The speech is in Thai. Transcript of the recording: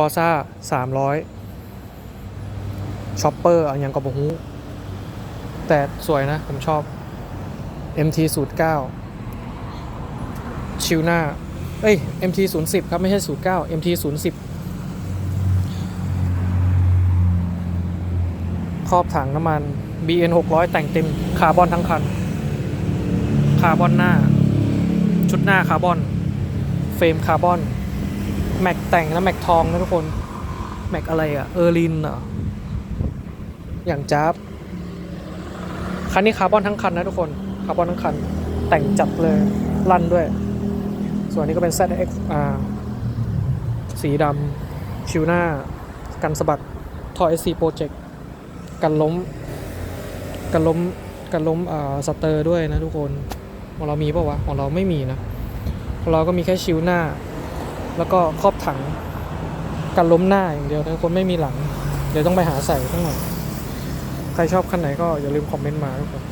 อร์ซ่าสามร้อยชอปเปอร์อย่างกระบอกฮูแต่สวยนะ ผมชอบ MT 0 9ชิวหน้า เอ้ย MT 0 10 ครับ ไม่ใช่ 0 9 MT 0 10 ครอบถังน้ำมัน BN 600 แต่งเต็ม คาร์บอนทั้งคัน คาร์บอนหน้า ชุดหน้าคาร์บอน เฟรมคาร์บอน แม็กแต่งนะแม็กทองนะทุกคน แม็กอะไรอะเออรินเหรออย่างจ้าบคันนี้คาร์บอนทั้งคันนะทุกคนคาร์บอนทั้งคัน แต่งจัดเลยลั่นด้วย ส่วนนี้ก็เป็น ZXR สีดำชิวหน้า กันสะบัดทอย SC Project กันล้ม กันล้มกันล้มอ่าสเตอร์ด้วยนะทุกคนของเรามีปะวะของเราไม่มีนะของเราก็มีแค่ชิวหน้า แล้วก็ครอบถังกันล้มหน้าอย่างเดียวนะคนไม่มีหลัง เดี๋ยวต้องไปหาใส่ข้างหน่อย ใครชอบคันไหนก็อย่าลืมคอมเมนต์มาทุกคน